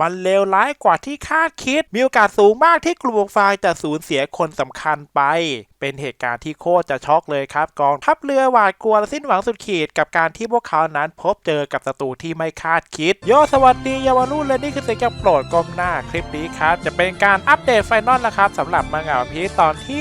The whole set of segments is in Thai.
มันเลวร้ายกว่าที่คาดคิด มีโอกาสสูงมากที่กลุ่มบุกฝ่ายจะสูญเสียคนสำคัญไป เป็นเหตุการณ์ที่โคตรจะช็อกเลยครับ กองทัพเรือหวาดกลัวและสิ้นหวังสุดขีดกับการที่พวกเขานั้นพบเจอกับศัตรูที่ไม่คาดคิด โยสวัสดีเยาวรุ่นและนี่คือเสียงจากโปรดกลมหน้าคลิปนี้ครับ จะเป็นการอัปเดตไฟนอลแล้วครับสำหรับมังงะวันพีตอนที่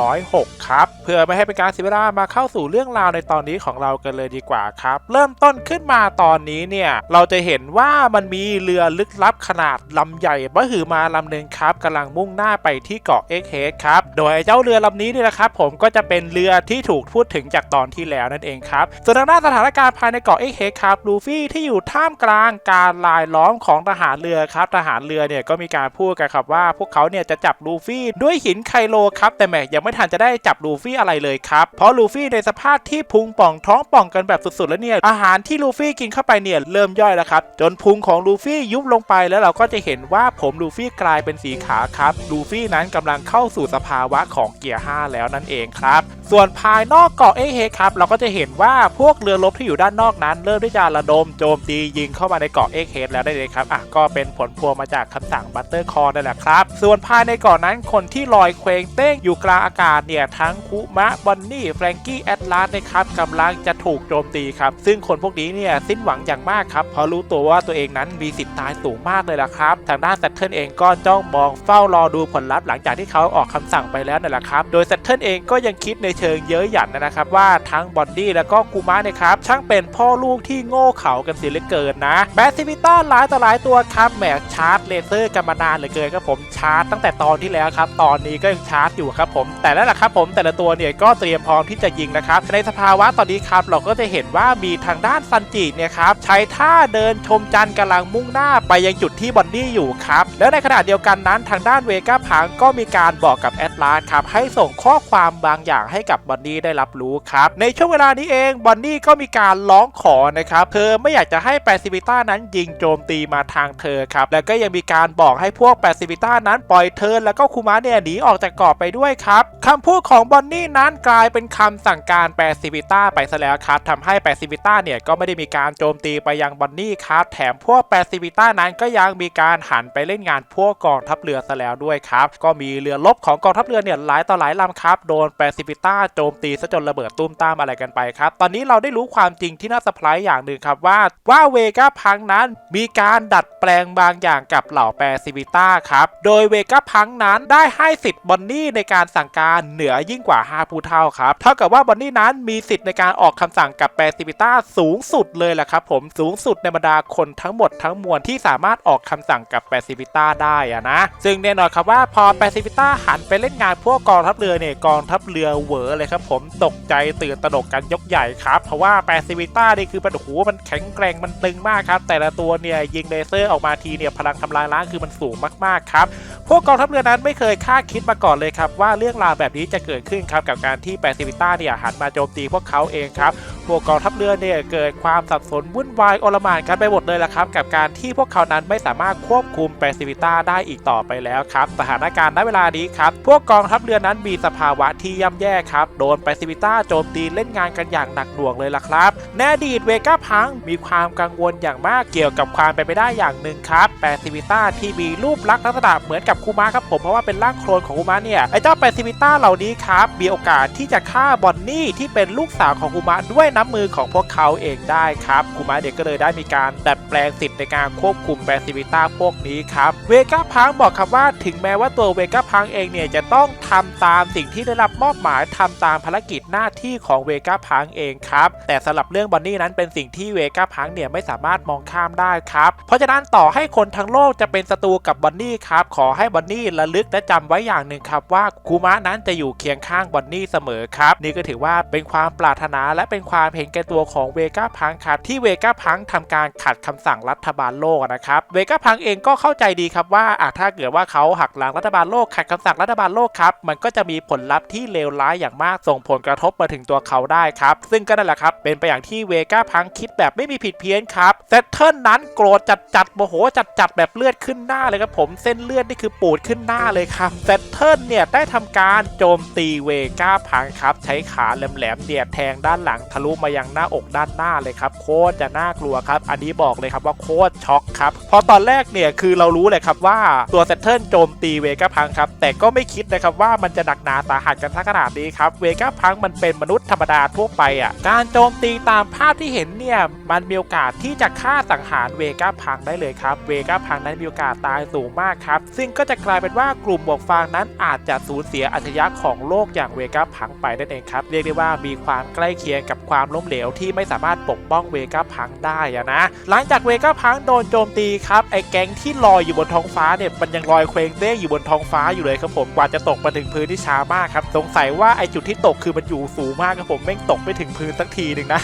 1106 ครับ พื่อไม่ให้เป็นการเสียเวลามาเข้าสู่เรื่องราวในตอนนี้ของเรากันเลยดีกว่าครับ เริ่มต้นขึ้นมาตอนนี้เนี่ยเราจะเห็นว่ามันมีเรือลึกลับขนาดลำใหญ่มหึมาลำหนึ่งครับกำลังมุ่งหน้าไปที่เกาะเอ็กเฮดครับโดยเจ้าเรือลำนี้นี่ยนะครับผมก็จะเป็นเรือที่ถูกพูดถึงจากตอนที่แล้วนั่นเองครับส่วนทางด้านสถานการณ์ภายในเกาะเอ็กเฮดครับลูฟี่ที่อยู่ท่ามกลางการลายล้อมของทหารเรือครับทหารเรือเนี่ยก็มีการพูดกันครับว่าพวกเขาเนี่ยจะจับลูฟี่ด้วยหินไคโลครับแต่แหมยังไม่ทันจะได้จับลูฟี่อะไรเลยครับ เพราะลูฟี่ในสภาพที่พุงป่องท้องป่องกันแบบสุดๆแล้วเนี่ย อาหารที่ลูฟี่กินเข้าไปเนี่ยเริ่มย่อยแล้วครับ จนพุงของลูฟี่ยุบลงไปแล้วเราก็จะเห็นว่าผมลูฟี่กลายเป็นสีขาวครับ ลูฟี่นั้นกำลังเข้าสู่สภาวะของเกียร์ 5 แล้วนั่นเองครับ ส่วนภายนอกเกาะเอเฮครับ เราก็จะเห็นว่าพวกเรือรบที่อยู่ด้านนอกนั้น เริ่มที่จะระดมโจมตียิงเข้ามาในเกาะเอเฮแล้วได้เลยครับ อะก็เป็นผลพวงมาจากคำสั่งบัตเตอร์คอร์นั่นแหละครับ ส่วนภายในเกาะนั้นคนที่ลอยเคว้งเต้งอยู่กลางอากาศเนี่ยทั้งคุมะบอนนี่แฟรงกี้แอตลาสนะครับกำลังจะถูกโจมตีครับ ซึ่งคนพวกนี้เนี่ยสิ้นหวังอย่างมากครับเพราะรู้ตัวว่าตัวเองนั้นมีสิทธิ์ตายสูงมากเลยล่ะครับ ทางด้านแซตเทิลเองก็จ้องมองเฝ้ารอดูผลลัพธ์หลังจากที่เขาออกคำสั่งไปแล้วนั่นแหละครับ โดยแซตเทิลเองก็ยังคิดในเชิงเย้ยหยันนะครับว่าทั้งบอนดี้แล้วก็กูมะเนี่ยครับช่างเป็นพ่อลูกที่โง่เขลากันเสียเหลือเกินนะแบสซิวิต้าหลายต่อหลายตัวครับแหมชาร์จเลเซอร์กันมานานเหลือเกินครับผมชาร์จตั้งแต่ตอนที่แล้วครับตอนนี้ก็ยังชาร์จอยู่ครับผมแต่แล้วล่ะครับผมแต่ละตัวเนี่ยก็เตรียมพร้อมที่จะยิงนะครับในสภาวะตอนนี้ครับเราก็จะเห็นว่ามีทางด้านซันจิเนี่ยครับใช้ท่าเดินชมจันทร์กำลังมุ่งหน้าไปยังจุดที่บอนดี้อยู่ครับแล้วในขณะเดียวกันนั้นทางด้านเวก้าพังก็มีการบอกกับแอตลาสครับให้ส่งข้อความบางอย่างให้กับบอนดี้ได้รับรู้ครับในช่วงเวลานี้เองบอนดี้ก็มีการร้องขอนะครับเธอไม่อยากจะให้แปซิฟิต้านั้นยิงโจมตีมาทางเธอครับแล้วก็ยังมีการบอกให้พวกแปซิฟิต้านั้นปล่อยเธอแล้วก็คูมะเนี่ยหนีออกจากเกาะไปด้วยครับคำพูดของบอนนี่นั้นกลายเป็นคำสั่งการแปซิฟิต้าไปซะแล้วครับทำให้แปซิฟิต้าเนี่ยก็ไม่ได้มีการโจมตีไปยังบอนนี่ครับแถมพวกแปซิฟิต้านั้นก็ยังมีการหันไปเล่นงานพวกกองทัพเรือซะแล้วด้วยครับ ก็มีเรือรบของกองทัพเรือเนี่ยหลายต่อหลายลำครับโดนแปซิฟิต้าโจมตีซะจนระเบิดตุ้มตามอะไรกันไปครับ ตอนนี้เราได้รู้ความจริงที่น่าสะพรายอย่างหนึ่งครับว่าว่าเวก้าพังนั้นมีการดัดแปลงบางอย่างกับเหล่าแปซิฟิต้าครับโดยเวก้าพังนั้นได้ให้สิทธิ์บอนนี่ในการสั่งการเหนือยิ่งกว่า5 ผู้เท่าครับ เท่ากับว่าบอนนี่นั้นมีสิทธิ์ในการออกคำสั่งกับแปซิฟิต้าสูงสุดเลยแหละครับผมสูงสุดในบรรดาคนทั้งหมดทั้งมวลที่สามารถออกคำสั่งกับแปซิฟิต้าได้อะนะ ซึ่งแน่นอนครับว่าพอแปซิฟิต้าหันไปเล่นงานพวกกองทัพเรือเนี่ยกองทัพเรือเหวอเลยครับผมตกใจตื่นตระหนกกันยกใหญ่ครับเพราะว่าแปซิฟิต้านี่คือมันโอ้โหมันแข็งแกร่งมันตึงมากครับ แต่ละตัวเนี่ยยิงเลเซอร์ออกมาทีเนี่ยพลังทำลายล้างคือมันสูงมากๆครับพวกกองทัพเรือนั้นไม่เคยคาดคิดมาก่อนเลยครับว่าเรื่องราวแบบนี้จะเกิดขึ้นครับกับการที่แปซิฟิต้าเนี่ยหันมาโจมตีพวกเขาเองครับพวกกองทัพเรือเนี่ยเกิดความสับสนวุ่นวายโอลมานกันไปหมดเลยละครับ กับการที่พวกเขานั้นไม่สามารถควบคุมแปซิฟิต้าได้อีกต่อไปแล้วครับสถานการณ์ณเวลานี้ครับพวกกองทัพเรือนั้นมีสภาวะที่ย่ำแย่ครับโดนแปซิฟิต้าโจมตีเล่นงานกันอย่างหนักหน่วงเลยล่ะครับในอดีตเวก้าพังมีความกังวลอย่างมากเกี่ยวกับความเป็นไปได้อย่างหนึ่งครับแปซิฟิต้าที่มีรูปลักษณ์ลักษณะเหมือนกับคูมะครับผมเพราะว่าเป็นร่างโคลนของคูมะเนี่ยไอ้เจ้าแปซิฟิต้าเหล่านี้ครับมีโอกาสที่จะฆ่าบอนนี่ที่เป็นลูกสาวของคูมะด้วยน้ำมือของพวกเขาเองได้ครับคูมะเด็กก็เลยได้มีการดัดแปลงสิทธิ์ในการควบคุมแปซิฟิต้าพวกนี้ครับเวก้าพังบอกครับว่าถึงแม้ว่าตัวเวก้าพังเองเนี่ยจะต้องทำตามสิ่งที่ได้รับมอบหมายทำตามภารกิจหน้าที่ของเวก้าพังเองครับแต่สำหรับเรื่องบอนนี่นั้นเป็นสิ่งที่เวก้าพังเนี่ยไม่สามารถมองข้ามได้ครับเพราะฉะนั้นต่อให้คนทั้งโลกจะเป็นศัตรูกับบอนนี่ครับขอให้บอนนี่ระลึกและจำไว้อย่างหนึ่งครับว่าคูมะนั้นจะอยู่เคียงข้างบอนนี่เสมอครับ นี่ก็ถือว่าเป็นความปรารถนาและเป็นความเห็นแก่ตัวของเวก้าพังครับที่เวก้าพังทำการขัดคำสั่งรัฐบาลโลกนะครับเวก้าพังเองก็เข้าใจดีครับว่าอาถ้าเกิดว่าเขาหักหลังรัฐบาลโลกขัดคำสั่งรัฐบาลโลกครับมันก็จะมีผลลัพธ์ที่เลวร้ายอย่างมากส่งผลกระทบมาถึงตัวเขาได้ครับ ซึ่งก็นั่นแหละครับ เป็นไปอย่างที่เวก้าพังคิดแบบไม่มีผิดเพี้ยนครับเซตเทิลนั้นโกรธจัดจัดโมโหจัดจัดแบบเลือดขึ้นหน้าเลยครับผมเส้นเลือดนี่คือปูดขึ้นหน้าเลยครับเซตเทิลเนี่ยได้ทำการโจมตีเวก้าพังครับ ใช้ขาแหลมๆเดียดแทงด้านหลังทะลุมายังหน้าอกด้านหน้าเลยครับ โคตรจะน่ากลัวครับ อันนี้บอกเลยครับว่าโคตรช็อกครับ พอตอนแรกเนี่ยคือเรารู้เลยครับว่าตัวเซตเทิลโจมตีเวก้าพังครับ แต่ก็ไม่คิดนะครับว่ามันจะหนักหนาสาหัสกันสักขนาดนี้ครับ เวก้าพังมันเป็นมนุษย์ธรรมดาทั่วไปอะ การโจมตีตามภาพที่เห็นเนี่ย มันมีโอกาสที่จะฆ่าสังหารเวก้าพังได้เลยครับ เวก้าพังนั้นมีโอกาสตายสูงมากครับ ซึ่งก็จะกลายเป็นว่ากลุ่มหมวกฟางนั้นอาจจะสูญเสียอัจฉริยะของโลกอย่างเวก้าพังไปนั่นเองครับ เรียกได้ว่ามีความใกล้เคียงกับความล้มเหลวที่ไม่สามารถปกป้องเวก้าพังได้อะนะ หลังจากเวก้าพังโดนโจมตีครับไอ้แก๊งที่ลอยอยู่บนท้องฟ้าเนี่ยมันยังลอยเคว้งเต้งอยู่บนท้องฟ้าอยู่เลยครับผมกว่าจะตกมาถึงพื้นที่ช้ามากครับสงสัยว่าไอ้จุดที่ตกคือมันอยู่สูงมากครับผมแม่งตกไม่ถึงพื้นสักทีหนึ่งนะ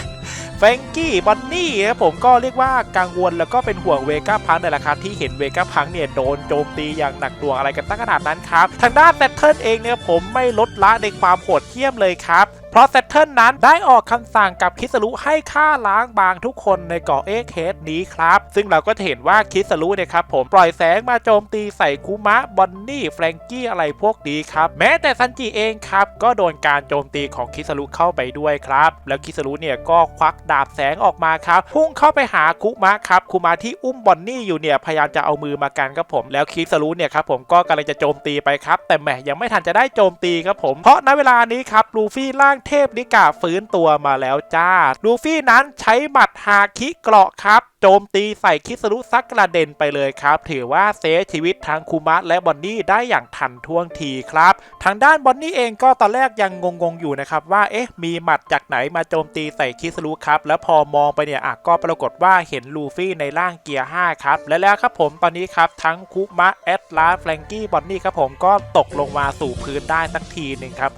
แฟรงกี้บอนนี่ครับผมก็เรียกว่ากังวลแล้วก็เป็นห่วงเวก้าพังในราคาที่เห็นเวก้าพังเนี่ยโดนโจมตีอย่างหนักหน่วงอะไรกันตั้งขนาดนั้นครับทางด้านแซตเทิลเองเนี่ยผมไม่ลดละในความโหดเหี้ยมเลยครับเพราะเซตเทิลนั้นได้ออกคำสั่งกับคิสรุให้ฆ่าล้างบางทุกคนในเกาะเอเคสนี้ครับ ซึ่งเราก็จะเห็นว่าคิสรุเนี่ยครับผมปล่อยแสงมาโจมตีใส่คุมะบอนนี่แฟรงกี้อะไรพวกนี้ครับ แม้แต่ซันจิเองครับ ก็โดนการโจมตีของคิสรุเข้าไปด้วยครับ แล้วคิสรุเนี่ยก็ควักดาบแสงออกมาครับ พุ่งเข้าไปหาคุมะครับคุมะที่อุ้มบอนนี่อยู่เนี่ยพยายามจะเอามือมากันครับผมแล้วคิสรุเนี่ยครับผมก็กำลังจะโจมตีไปครับ แต่แหมยังไม่ทันจะได้โจมตีครับผม เพราะณเวลานี้ครับลูฟี่ร่างเทพนิกาฟื้นตัวมาแล้วจ้าลูฟี่นั้นใช้หมัดฮาคิเกราะครับโจมตีใส่คิสรุซักกระเด็นไปเลยครับ ถือว่าเซฟชีวิตทางคูมะและบอนนี่ได้อย่างทันท่วงทีครับ ทางด้านบอนนี่เองก็ตอนแรกยังงงๆอยู่นะครับว่าเอ๊ะมีหมัดจากไหนมาโจมตีใส่คิสรุครับ แล้วพอมองไปเนี่ยอะก็ปรากฏว่าเห็นลูฟี่ในร่างเกียร์ 5 ครับ และแล้วครับผมตอนนี้ครับทั้งคุมะแอดลาแฟรงกี้บอนนี่ครับผมก็ตกลงมาสู่พื้นได้สักทีหนึ่งครับ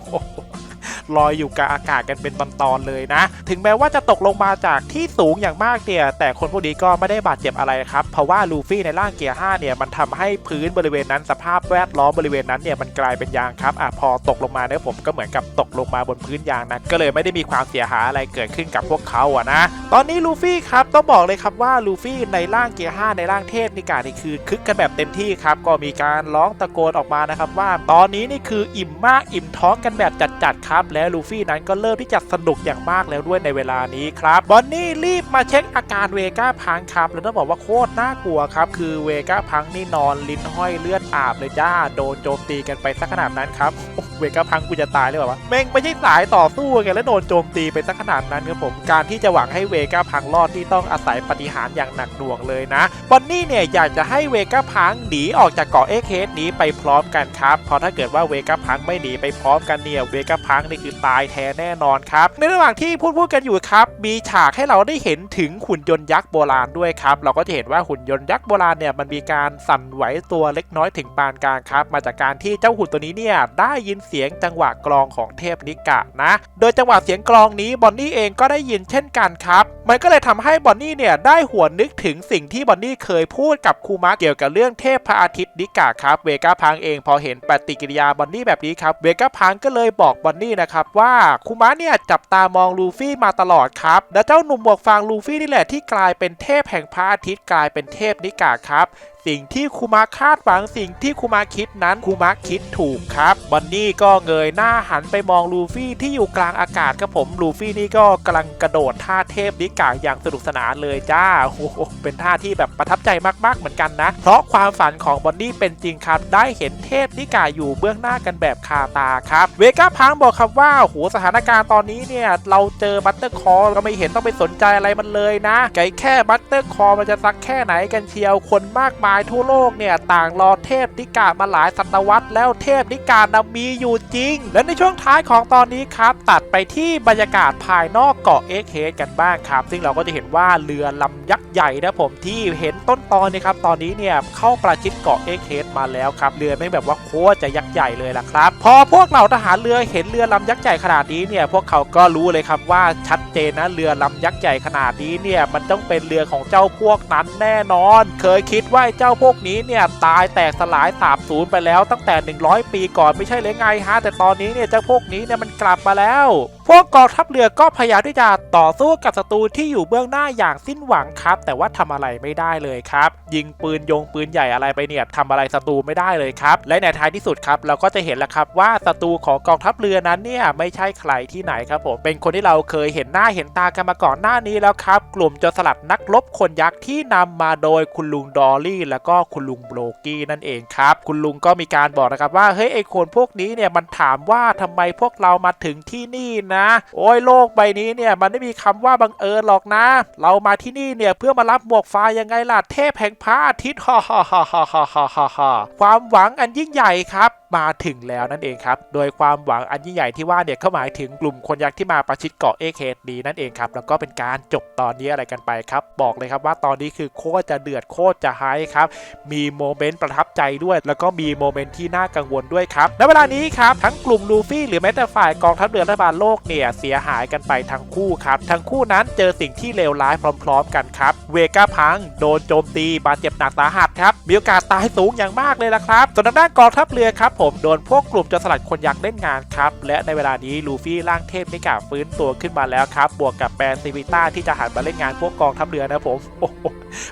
ลอยอยู่กับอากาศกันเป็นตอนๆเลยนะ ถึงแม้ว่าจะตกลงมาจากที่สูงอย่างมากเนี่ยแต่คนพวกนี้ก็ไม่ได้บาดเจ็บอะไรครับ เพราะว่าลูฟี่ในร่างเกียร์5เนี่ยมันทำให้พื้นบริเวณนั้นสภาพแวดล้อมบริเวณนั้นเนี่ยมันกลายเป็นยางครับอะพอตกลงมาเนี่ยผมก็เหมือนกับตกลงมาบนพื้นยางนะก็เลยไม่ได้มีความเสียหายอะไรเกิดขึ้นกับพวกเขาอะนะ ตอนนี้ลูฟี่ครับต้องบอกเลยครับว่าลูฟี่ในร่างเกียร์5ในร่างเทพนิกานี่คือคึกกันแบบเต็มที่ครับก็มีการร้องตะโกนออกมานะครับว่า ตอนนี้นี่คืออิ่มมากอิ่มท้องกันแบบจัดๆครับและลูฟี่นั้นก็เริ่มที่จะสนุกอย่างมากแล้วด้วยในเวลานี้ครับบอนนี่รีบมาเช็คอาการเวก้าพังครับแล้วต้องบอกว่าโคตรน่ากลัวครับคือเวก้าพังนี่นอนลิ้นห้อยเลือดอาบเลยจ้าโดนโจมตีกันไปสักขนาดนั้นครับเวก้าพังกูจะตายเลยแบบว่าแม่งไม่ใช่สายต่อสู้กันแล้วโดนโจมตีไปสักขนาดนั้นครับผมการที่จะหวังให้เวก้าพังรอดที่ต้องอาศัยปฏิหารอย่างหนักหน่วงเลยนะบอนนี่เนี่ยอยากจะให้เวก้าพังหนีออกจากเกาะเอเคสนี้ไปพร้อมกันครับเพราะถ้าเกิดว่าเวก้าพังไม่หนีไปพร้อมกันเนี่ยเวก้าพังนี่คือตายแท้แน่นอนครับ ในระหว่างที่พูดพูดกันอยู่ครับ มีฉากให้เราได้เห็นถึงหุ่นยนต์ยักษ์โบราณด้วยครับ เราก็จะเห็นว่าหุ่นยนต์ยักษ์โบราณเนี่ยมันมีการสั่นไหวตัวเล็กน้อยถึงปานกลางครับ มาจากการที่เจ้าหุ่นตัวนี้เนี่ยได้ยินเสียงจังหวะกลองของเทพนิกะนะ โดยจังหวะเสียงกลองนี้บอนนี่เองก็ได้ยินเช่นกันครับ มันก็เลยทำให้บอนนี่เนี่ยได้หัวนนึกถึงสิ่งที่บอนนี่เคยพูดกับคูมะเกี่ยวกับเรื่องเทพพระอาทิตย์นิกาครับเวก้าพังเองพอเห็นปฏิกิริยาบอนนี่แบบนี้ครับเวก้าพังก็เลยบอกบอนนี่นะครับว่าคูมะเนี่ยจับตามองลูฟี่มาตลอดครับและเจ้าหนุ่มหมวกฟางลูฟี่นี่แหละที่กลายเป็นเทพแห่งพระอาทิตย์กลายเป็นเทพนิกาครับ สิ่งที่คูมาคาดหวังสิ่งที่คูมาคิดนั้นคูมาคิดถูกครับบันนี่ก็เงยหน้าหันไปมองลูฟี่ที่อยู่กลางอากาศครับผมลูฟี่นี่ก็กำลังกระโดดท่าเทพนิกาอย่างสนุกสนานเลยจ้าโอ้โหเป็นท่าที่แบบประทับใจมากๆเหมือนกันนะ เพราะความฝันของบอนนี่เป็นจริงครับ ได้เห็นเทพนิกาอยู่เบื้องหน้ากันแบบคาตาครับเวก้าพังบอกครับว่าโหสถานการณ์ตอนนี้เนี่ยเราเจอบัตเตอร์คอร์ก็ไม่เห็นต้องไปสนใจอะไรมันเลยนะไก่แค่บัตเตอร์คอร์มันจะสักแค่ไหนกันเชียวคนมากมายทั่วโลกเนี่ยต่างรอเทพนิกามาหลายศตวรรษแล้วเทพนิกานะมีอยู่จริง และในช่วงท้ายของตอนนี้ครับ ตัดไปที่บรรยากาศภายนอกเกาะเอ็กเฮดกันบ้างครับ ซึ่งเราก็จะเห็นว่าเรือลำยักษ์ใหญ่นะผมที่เห็นต้นตอนนี้ครับตอนนี้เนี่ยเข้าประชิดเกาะเอ็กเฮดมาแล้วครับเรือไม่แบบว่าโคตรจะยักษ์ใหญ่เลยล่ะครับ พอพวกเหล่าทหารเรือเห็นเรือลำยักษ์ใหญ่ขนาดนี้เนี่ยพวกเขาก็รู้เลยครับว่าชัดเจนนะเรือลำยักษ์ใหญ่ขนาดนี้เนี่ยมันต้องเป็นเรือของเจ้าพวกนั้นแน่นอน เคยคิดว่าเจ้าพวกนี้เนี่ยตายแตกสลายสาบสูญไปแล้วตั้งแต่ 100 ปีก่อนไม่ใช่เลยไงฮะแต่ตอนนี้เนี่ยเจ้าพวกนี้เนี่ยมันกลับมาแล้ว พวกกองทัพเรือก็พยายามที่จะต่อสู้กับศัตรูที่อยู่เบื้องหน้าอย่างสิ้นหวังครับ แต่ว่าทำอะไรไม่ได้เลยครับ ยิงปืนยงปืนใหญ่อะไรไปเนี่ยทำอะไรศัตรูไม่ได้เลยครับและในท้ายที่สุดครับเราก็จะเห็นแล้วครับว่าศัตรูของกองทัพเรือนั้นเนี่ยไม่ใช่ใครที่ไหนครับผมเป็นคนที่เราเคยเห็นหน้าเห็นตากันมาก่อนหน้านี้แล้วครับ กลุ่มโจรสลัดนักรบคนยักษ์ที่นำมาโดยคุณลุงดอลลี่ แล้วก็คุณลุงโบรกี้นั่นเองครับ คุณลุงก็มีการบอกนะครับว่าเฮ้ยไอคนพวกนี้เนี่ยมันถามว่าทำไมพวกเรามาถึงที่นี่นะนะ โอ้ยโลกใบนี้เนี่ยมันไม่มีคำว่าบังเอิญหรอกนะ เรามาที่นี่เนี่ยเพื่อมารับหมวกฟ้ายังไงล่ะเทพแห่งพระอาทิตย์ฮ่าฮ่าฮ่าฮ่าฮ่าฮ่าความหวังอันยิ่งใหญ่ครับมาถึงแล้วนั่นเองครับ โดยความหวังอันยิ่งใหญ่ที่ว่าเนี่ยก็หมายถึงกลุ่มคนยักษ์ที่มาประชิดเกาะเอเคดีนั่นเองครับ แล้วก็เป็นการจบตอนนี้อะไรกันไปครับ บอกเลยครับว่าตอนนี้คือโคตรจะเดือดโคตรจะไฮครับ มีโมเมนต์ประทับใจด้วย แล้วก็มีโมเมนต์ที่น่ากังวลด้วยครับและเวลานี้ครับทั้งกลุ่มลูฟี่หรือแม้แต่ฝ่ายกองทัพเรือรัฐบาลโลกเนี่ยเสียหายกันไปทั้งคู่ครับ ทั้งคู่นั้นเจอสิ่งที่เลวร้ายพร้อม ๆ กันครับ เวก้าพังโดนโจมตีบาดเจ็บหนักสาหัสครับ มีโอกาสตายสูงอย่างมากเลยละครับ ส่วนทางด้านกองทัพเรือครับผมโดนพวกกลุ่มจรสลัดคนยักษ์เล่นงานครับ และในเวลานี้ลูฟี่ร่างเทพนิกาฟื้นตัวขึ้นมาแล้วครับ บวกกับแปนซิวิต้าที่จะหันมาเล่นงานพวกกองทัพเรือนะผมโอ้โห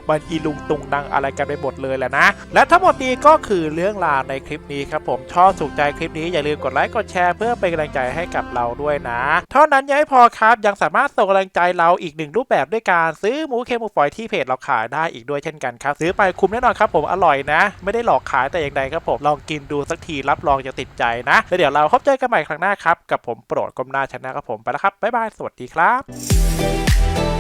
มันอีลุงตุงนังอะไรกันไปหมดเลยแหละนะ และทั้งหมดนี้ก็คือเรื่องราวในคลิปนี้ครับผมชอบถูกใจคลิปนี้อย่าลืมกดไลค์กดแชร์เพื่อเป็นกำลังใจให้กับเราด้วยนะ เท่านั้นยังไม่พอครับยังสามารถส่งกำลังใจเราอีกหนึ่งรูปแบบด้วยการซื้อหมูเค็มหมูฝอยที่เพจเราขายได้อีกด้วยเช่นกันครับซื้อไปคุ้มแน่นอนครับผมอร่อยนะ ไม่ได้หลอกขายแต่อย่างใดครับผมลองกินดูสักทีรับรองจะติดใจนะแล้วเดี๋ยวเราพบเจอกันใหม่ครั้งหน้าครับกับผมโปรดก้มหน้าชนะครับผมไปแล้วครับบ๊ายบายสวัสดีครับ